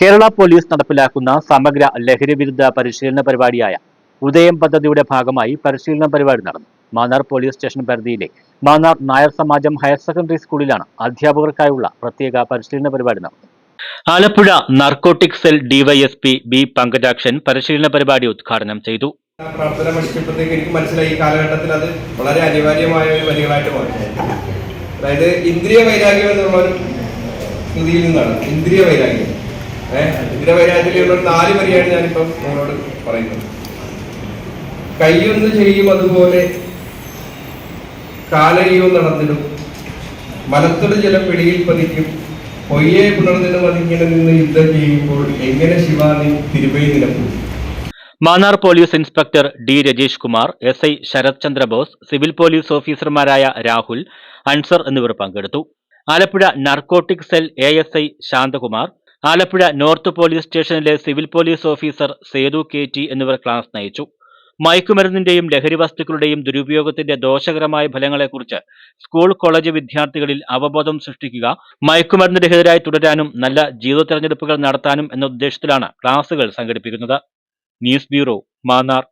Kerala police നടപ്പിലാക്കുന്ന സമഗ്ര ലഹരിവിരുദ്ധ പരിശീലന പരിപാടിയായ ഉദയം പദ്ധതിയുടെ ഭാഗമായി പരിശീലന പരിപാടി നടന്നു. മാന്നാർ പോലീസ് സ്റ്റേഷൻ പരിധിയിലെ മാന്നാർ നായർ സമാജം ഹയർ സെക്കൻഡറി സ്കൂളിലാണ് അധ്യാപകർക്കായുള്ള പ്രത്യേക പരിശീലന പരിപാടി നടന്നത്. Alappuzha narcotic cell DYSP B Pankajakshan പരിശീലന പരിപാടി ഉദ്ഘാടനം ചെയ്തു. പ്രവർത്തനം പഠിച്ചപ്പോഴത്തേക്ക് എനിക്ക് മനസ്സിലായി ഈ കാലഘട്ടത്തിൽ അത് വളരെ അനിവാര്യമായ ഒരു വരികളായിട്ട് മാറി. അതായത് ഇന്ദ്രിയ വൈരാഗ്യം എന്നുള്ള ഒരു കൃതിയിൽ നിന്നാണ്. ഇന്ദ്രിയ വൈരാഗ്യം. ഇന്ദ്രിയ വൈരാഗ്യത്തിലുള്ള ഒരു നാല് വരിയാണ് ഞാനിപ്പം നിങ്ങളോട് പറയുന്നത് കൈയൊന്ന് ചെയ്യും അതുപോലെ കാലയോ നടന്നിടും. മനത്തൊരു ചില പിടിയിൽ പതിക്കും. പൊയ്യെ പുണർന്നിടും അതിങ്ങനെ നിന്ന് യുദ്ധം ചെയ്യുമ്പോൾ എങ്ങനെ ശിവാനി തിരുമൈ നിലക്കും? Mannar police inspector D Rajesh Kumar S I Sarath Chandrabose civil police ഓഫീസർമാരായ രാഹുൽ അൻസർ എന്നിവർ പങ്കെടുത്തു. Alappuzha narcotic cell A S I Santhakumar Alappuzha north police സ്റ്റേഷനിലെ civil police officer Sethu K T എന്നിവർ ക്ലാസ് നയിച്ചു. മയക്കുമരുന്നിന്റെയും ലഹരി വസ്തുക്കളുടെയും ദുരുപയോഗത്തിന്റെ ദോഷകരമായ ഫലങ്ങളെക്കുറിച്ച് സ്കൂൾ കോളേജ് വിദ്യാർത്ഥികളിൽ അവബോധം സൃഷ്ടിക്കുക മയക്കുമരുന്ന് രഹിതരായി തുടരാനും നല്ല ജീവിത തെരഞ്ഞെടുപ്പുകൾ നടത്താനും എന്ന ഉദ്ദേശത്തിലാണ് ക്ലാസുകൾ സംഘടിപ്പിക്കുന്നത്. News bureau Mannar.